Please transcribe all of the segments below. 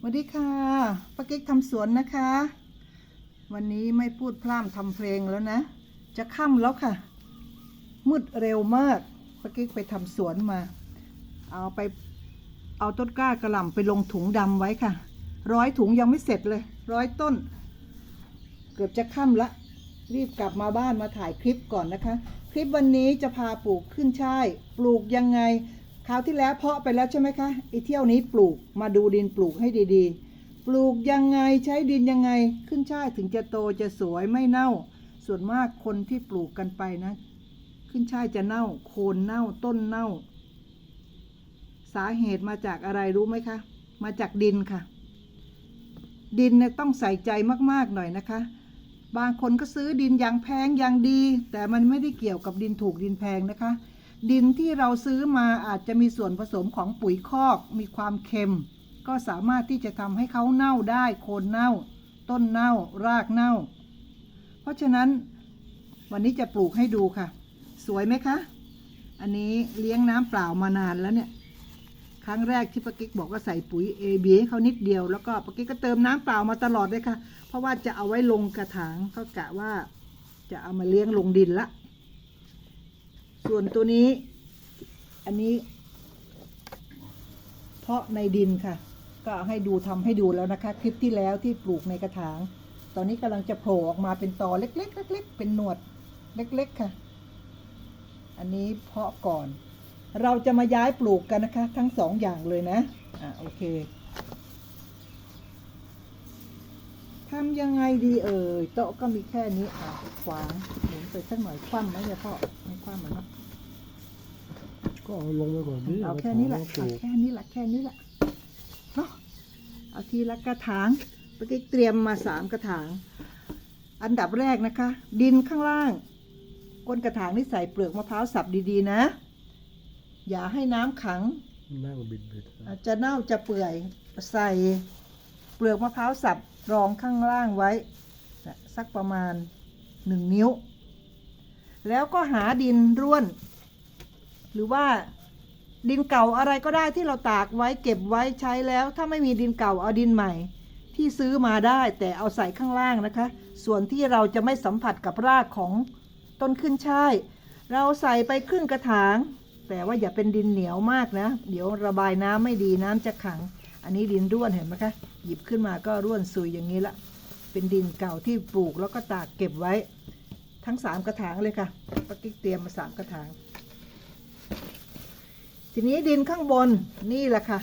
สวัสดีค่ะป้ากิ๊กทำสวนนะคะ วันนี้ไม่พูดพร่ำทำเพลงแล้วนะ จะค่ำแล้วค่ะ มืดเร็วมากป้ากิ๊กไปทำสวนมา เอาไปเอาต้นกล้ากระหล่ำไปลงถุงดำไว้ค่ะ ร้อยถุงยังไม่เสร็จเลย ร้อยต้น เกือบจะค่ำละ รีบกลับมาบ้านมาถ่ายคลิปก่อนนะคะ คลิปวันนี้จะพาปลูกขึ้นช่ายปลูกยังไง คราวที่แล้วเพาะไปแล้วใช่ไหมคะไอเที่ยวนี้ปลูกมาดูดินปลูกให้ดีๆ ปลูกยังไงใช้ดินยังไงขึ้นช่ายถึงจะโตจะสวยไม่เน่า ส่วนมากคนที่ปลูกกันไปนะ ขึ้นช่ายจะเน่า โคนเน่าต้นเน่า สาเหตุมาจากอะไรรู้ไหมคะ มาจากดินค่ะ ดินเนี่ยต้องใส่ใจมากๆหน่อยนะคะ บางคนก็ซื้อดินอย่างแพงอย่างดี แต่มันไม่ได้เกี่ยวกับดินถูกดินแพงนะคะ ดินที่เราซื้อมาอาจจะมีส่วนผสมของปุ๋ยคอกมีความเค็ม ก็สามารถที่จะทำให้เขาเน่าได้โคนเน่า ต้นเน่ารากเน่า เพราะฉะนั้นวันนี้จะปลูกให้ดูค่ะ สวยไหมคะ อันนี้เลี้ยงน้ำเปล่ามานานแล้วเนี่ยครั้งแรกที่ปากิ๊กบอกว่าใส่ปุ๋ย A B ให้เขานิดเดียวแล้วก็ปากิ๊กก็เติมน้ำเปล่ามาตลอดเลยค่ะ เพราะว่าจะเอาไว้ลงกระถางเขากะว่าจะเอามาเลี้ยงลงดินละ ส่วนตัวนี้ อันนี้ เพาะในดินค่ะ ก็ให้ดูทำให้ดูแล้วนะคะ คลิปที่แล้วที่ปลูกในกระถาง ตอนนี้กำลังจะโผล่ออกมาเป็นตอเล็กๆเล็กๆเป็นหนวดเล็ก ๆ ค่ะ อันนี้เพาะก่อน เราจะมาย้ายปลูกกันนะคะ ทั้งสองอย่างเลยนะ อะโอเคทำยังไงดีเอ่ยโต๊ะก็มีแค่นี้อะขวางหมุนไปสักหน่อยคว่ำไหมเนี่ยพ่อไม่คว่ำเหมือนเนาะ ก็เอาลงไปก่อนดิเอาแค่นี้แหละปเอาลูกแค่นี้แหละแค่นี้แหละเนาะเอาทีละกระถางเมื่อกี้เตรียมมาสามกระถาง อันดับแรกนะคะ ดินข้างล่าง ก้นกระถางนี่ใส่เปลือกมะพร้าวสับดีๆนะ อย่าให้น้ำขังนั่งบิดบิดอาจจะเน่าจะเปื่อยใส่เปลือกมะพร้าวสับรองข้างล่างไว้นะสักประมาณหนึ่งนิ้ว แล้วก็หาดินร่วน หรือว่าดินเก่าอะไรก็ได้ที่เราตากไว้เก็บไว้ใช้แล้ว ถ้าไม่มีดินเก่าเอาดินใหม่ ที่ซื้อมาได้แต่เอาใส่ข้างล่างนะคะ ส่วนที่เราจะไม่สัมผัสกับรากของต้นขึ้นช่ายเราใส่ไปครึ่งกระถาง แต่ว่าอย่าเป็นดินเหนียวมากนะ เดี๋ยวระบายน้ำไม่ดีน้ำจะขัง อันนี้ดินร่วนเห็นไหมคะ หยิบขึ้นมาก็ร่วนซุยอย่างนี้ละ เป็นดินเก่าที่ปลูกแล้วก็ตากเก็บไว้ ทั้งสามกระถางเลยค่ะปากิ๊กเตรียมมาสามกระถาง ทีนี้ดินข้างบนนี่แหละค่ะ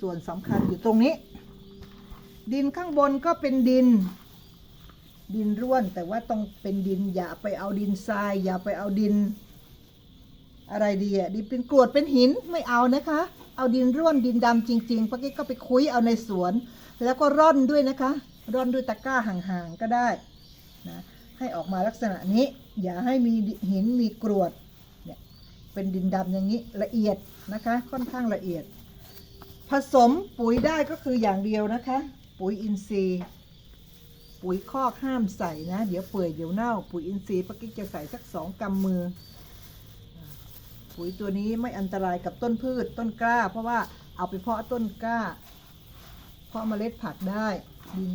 ส่วนสำคัญอยู่ตรงนี้ ดินข้างบนก็เป็นดิน ดินร่วนแต่ว่าต้องเป็นดินอย่าไปเอาดินทราย อย่าไปเอาดิน อะไรดีอะดินเป็นกรวดเป็นหินไม่เอานะคะ เอาดินร่วนดินดำจริงๆป้ากิ๊กก็ไปคุยเอาในสวน แล้วก็ร่อนด้วยนะคะ ร่อนด้วยตะกร้าห่างๆก็ได้นะให้ออกมาลักษณะนี้ อย่าให้มีหินมีกรวด เป็นดินดำอย่างนี้ละเอียดนะคะ ค่อนข้างละเอียด ผสมปุ๋ยได้ก็คืออย่างเดียวนะคะ ปุ๋ยอินทรีย์ ปุ๋ยคอกห้ามใส่นะ เดี๋ยวเปื่อยเดี๋ยวเน่า ปุ๋ยอินทรีย์ป้ากิ๊กจะใส่สักสองกำมือ ปุ๋ยตัวนี้ไม่อันตรายกับต้นพืชต้นกล้า เพราะว่าเอาไปเพาะต้นกล้า เพาะเมล็ดผักได้ดิน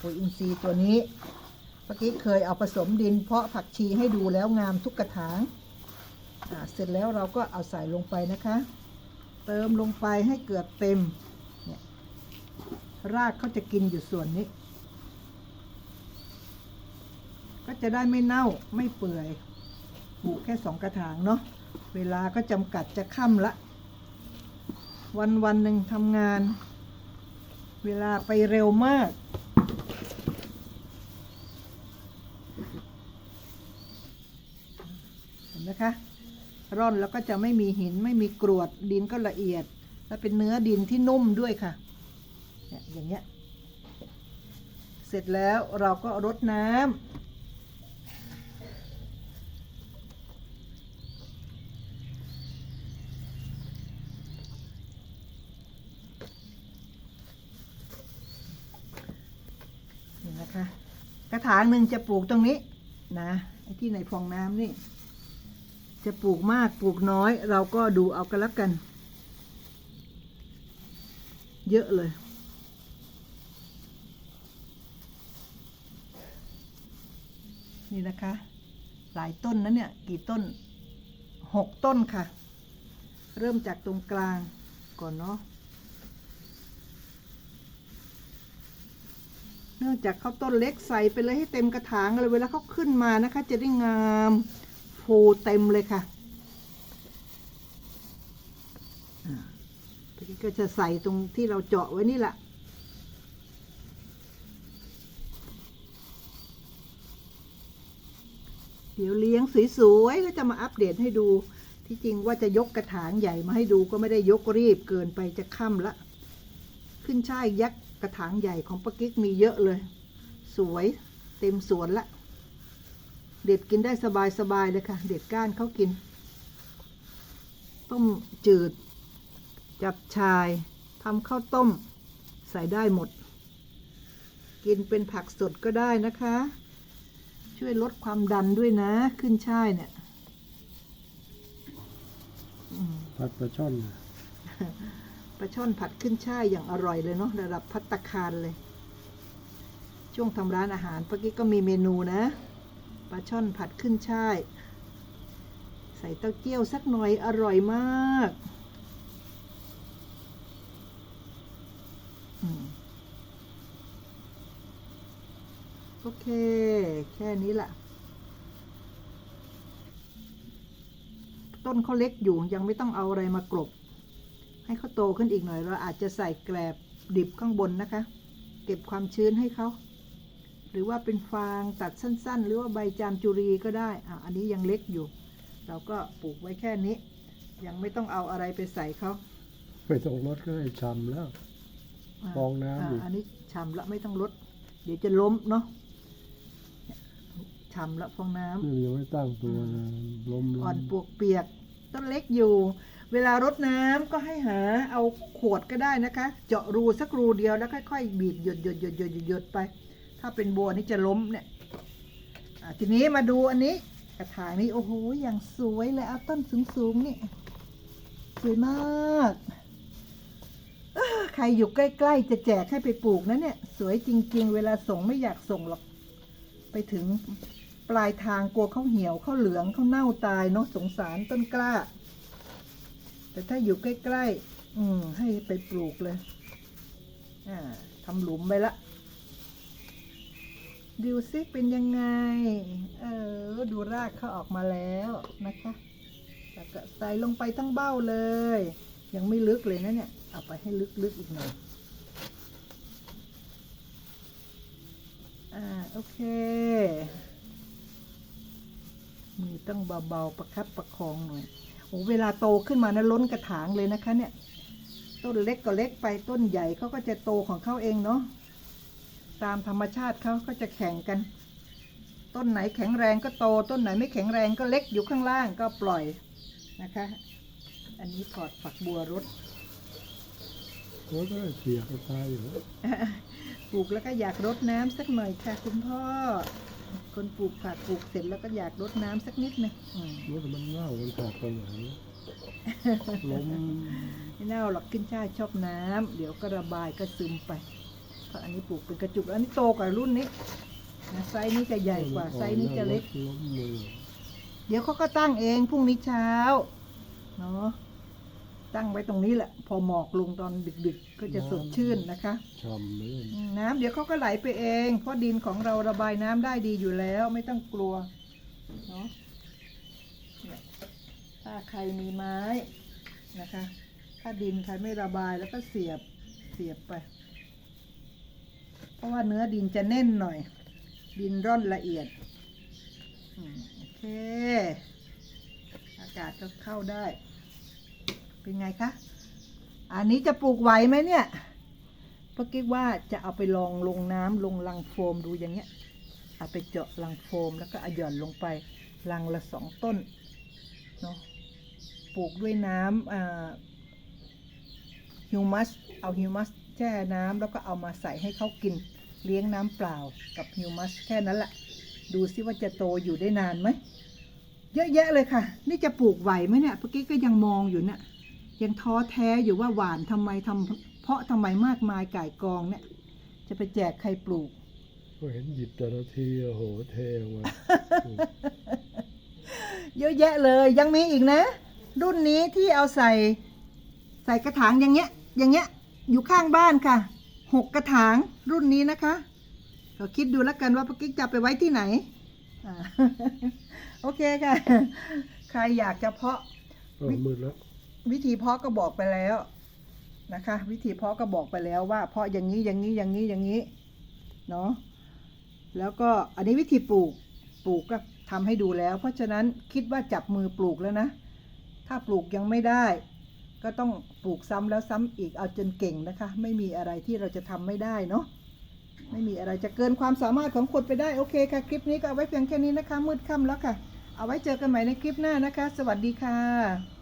ปุ๋ยอินทรีย์ตัวนี้เมื่อกี้เคยเอาผสมดินเพาะผักชีให้ดูแล้วงามทุกกระถาง เสร็จแล้วเราก็เอาใส่ลงไปนะคะ เติมลงไปให้เกือบเต็มเนี่ยรากเขาจะกินอยู่ส่วนนี้ ก็จะได้ไม่เน่าไม่เปื่อยปลูกแค่สองกระถางเนาะเวลาก็จำกัดจะค่ำละ วันวันหนึ่งทำงาน เวลาไปเร็วมาก เห็นไหมคะ ร่อนแล้วก็จะไม่มีหินไม่มีกรวดดินก็ละเอียด และเป็นเนื้อดินที่นุ่มด้วยค่ะเนี่ยอย่างเงี้ยเสร็จแล้วเราก็รดน้ำนี่นะคะ กระถางหนึ่งจะปลูกตรงนี้นะที่ในฟองน้ำนี่ จะปลูกมากปลูกน้อยเราก็ดูเอากันละกัน เยอะเลย นี่นะคะ หลายต้นนะเนี่ย กี่ต้นหกต้นค่ะ เริ่มจากตรงกลางก่อนเนาะเนื่องจากเขาต้นเล็กใส่ไปเลยให้เต็มกระถางเลยเวลาเขาขึ้นมานะคะ จะได้งาม ฟูเต็มเลยค่ะทีนี้ก็จะใส่ตรงที่เราเจาะไว้นี่แหละเดี๋ยวเลี้ยงสวยๆแล้วจะมาอัปเดตให้ดู ที่จริงว่าจะยกกระถางใหญ่มาให้ดูก็ไม่ได้ยกรีบเกินไปจะค่ำละ ขึ้นช่ายยักษ์กระถางใหญ่ของปากิ๊กมีเยอะเลย สวยเต็มสวนละ เด็ดกินได้สบายๆเลยค่ะ เด็ดก้านเขากิน ต้มจืด จับชายทำข้าวต้ม ใส่ได้หมด กินเป็นผักสดก็ได้นะคะ ช่วยลดความดันด้วยนะ ขึ้นช่ายเนี่ยอืมผัดปลาช่อนนะปลาช่อนผัดขึ้นช่ายอย่างอร่อยเลยเนาะระดับพัตตาคารเลย ช่วงทำร้านอาหารเมื่อกี้ก็มีเมนูนะ ปลาช่อนผัดขึ้นช่าย ใส่เต้าเจี้ยวสักหน่อยอร่อยมากอมโอเค แค่นี้ละต้นเขาเล็กอยู่ยังไม่ต้องเอาอะไรมากรบ ให้เขาโตขึ้นอีกหน่อย เราอาจจะใส่แกลบดิบข้างบนนะคะ เก็บความชื้นให้เขา หรือว่าเป็นฟางตัดสั้น ๆ หรือว่าใบจามจุรีก็ได้อะอันนี้ยังเล็กอยู่ เราก็ปลูกไว้แค่นี้ ยังไม่ต้องเอาอะไรไปใส่เขาไม่ต้องรดก็ให้ชำแล้วะฟองน้ำอีกะอันนี้ชำละไม่ต้องลด เดี๋ยวจะล้มเนาะเนี่ยชำละฟองน้ำนี่ยังไม่ตั้งตัวนะล้มล้อ่อนมปวกเปียกต้นเล็กอยู่ เวลารดน้ำก็ให้หาเอาขวดก็ได้นะคะ เจาะรูสักรูเดียวแล้วค่อยๆบีบหยดหยดหยดหยดหยดหยดไป ถ้าเป็นบัวนี่จะล้มเนี่ยทีนี้มาดูอันนี้กระถางนี้โอ้โหอย่างสวยเลยเอาต้นสูงๆนี่สวยมากใครอยู่ใกล้ๆจะแจกให้ไปปลูกนะเนี่ย สวยจริง ๆ เวลาส่งไม่อยากส่งหรอก ไปถึงปลายทางกลัวเขาเหี่ยวเขาเหลืองเขาเน่าตายเนาะสงสารต้นกล้า แต่ถ้าอยู่ใกล้ๆอืมให้ไปปลูกเลย อ่าทำหลุมไปละ ดูซิเป็นยังไง เออ ดูรากเขาออกมาแล้วนะคะแล้วก็ใส่ลงไปทั้งเบ้าเลย ยังไม่ลึกเลยนะเนี่ย เอาไปให้ลึกๆอีกหน่อย อ่า โอเค มือต้องเบาๆ ประคับประคองหน่อย โอ้เวลาโตขึ้นมานะล้นกระถางเลยนะคะเนี่ย ต้นเล็กก็เล็กไป ต้นใหญ่เขาก็จะโตของเขาเองเนาะ ตามธรรมชาติเขาก็จะแข่งกัน ต้นไหนแข็งแรงก็โต ต้นไหนไม่แข็งแรงก็เล็กอยู่ข้างล่างก็ปล่อยนะคะ อันนี้ถอดฝักบัวรดโอ้ก็เสียกระตายอยู่แล้วปลูกแล้วก็อยากรดน้ำสักหน่อยค่ะ คุณพ่อ คนปลูกผักปลูกเสร็จแล้วก็อยากรดน้ำสักนิดหนึงอืมรถมันเน่ามันขาดตอนไหนล้มไม่เน่าหรอกขึ้นช่ายชอบน้ำเดี๋ยวก็ระบายก็ซึมไป เพราะอันนี้ปลูกเป็นกระจุก อันนี้โตกว่ารุ่นนี้นะไซส์นี้จะใหญ่กว่าไซส์นี้จะเล็กล้มมือเดี๋ยวเขาก็ตั้งเองพรุ่งนี้เช้าเนาะตั้งไว้ตรงนี้แหละ พอหมอกลงตอนดึกๆ ก็จะสดชื่นนะคะชำเลยอืมน้ำเดี๋ยวเขาก็ไหลไปเอง เพราะดินของเราระบายน้ำได้ดีอยู่แล้วไม่ต้องกลัวเนาะเนี่ยถ้าใครมีไม้นะคะ ถ้าดินใครไม่ระบายแล้วก็เสียบเสียบไป เพราะว่าเนื้อดินจะแน่นหน่อย ดินร่อนละเอียดโอเค อากาศก็เข้าได้ เป็นไงคะ อันนี้จะปลูกไหวไหมเนี่ยเพรากิ๊กว่าจะเอาไปลองลงน้ำลงลังโฟมดูอย่างเงี้ย เอาไปเจาะลังโฟมแล้วก็อหย่อนลงไปลังละสองต้นเนาะปลูกด้วยน้ำฮิวมัสเอาฮิวมัส แช่น้ำแล้วก็เอามาใส่ให้เขากินเลี้ยงน้ำเปล่ากับฮิวมัสแค่นั้นแหละดูซิว่าจะโตอยู่ได้นานไหมเยอะแยะเลยค่ะ นี่จะปลูกไหวไหมเนี่ยเมื่อกี้ก็ยังมองอยู่เนี่ยยังท้อแท้อยู่ว่าหวานทำไมทำเพาะทำไมมากมายก่ายกองเนี่ย จะไปแจกใครปลูกก็เห็นหยิบแต่ละทีโอ้โหเทออกมาเยอะแยะเลยยังมีอีกนะ รุ่นนี้ที่เอาใส่ใส่กระถางอย่างเงี้ย อย่างเงี้ย อยู่ข้างบ้านค่ะหกกระถางรุ่นนี้นะคะก็คิดดูแล้วกันว่าปากิ๊กจะเอาไปไว้ที่ไหนอ่าโอเคค่ะ ใครอยากจะเพาะก็มืดแล้ววิธีเพาะก็บอกไปแล้วนะคะ วิธีเพาะก็บอกไปแล้วว่า เพาะอย่างนี้อย่างนี้อย่างนี้อย่างนี้เนาะแล้วก็อันนี้วิธีปลูกปลูกก็ทำให้ดูแล้ว เพราะฉะนั้นคิดว่าจับมือปลูกแล้วนะ ถ้าปลูกยังไม่ได้ ก็ต้องปลูกซ้ำแล้วซ้ำอีกเอาจนเก่งนะคะ ไม่มีอะไรที่เราจะทำไม่ได้เนาะไม่มีอะไรจะเกินความสามารถของคนไปได้โอเคค่ะ คลิปนี้ก็เอาไว้เพียงแค่นี้นะคะ มืดค่ำแล้วค่ะ เอาไว้เจอกันใหม่ในคลิปหน้านะคะ สวัสดีค่ะ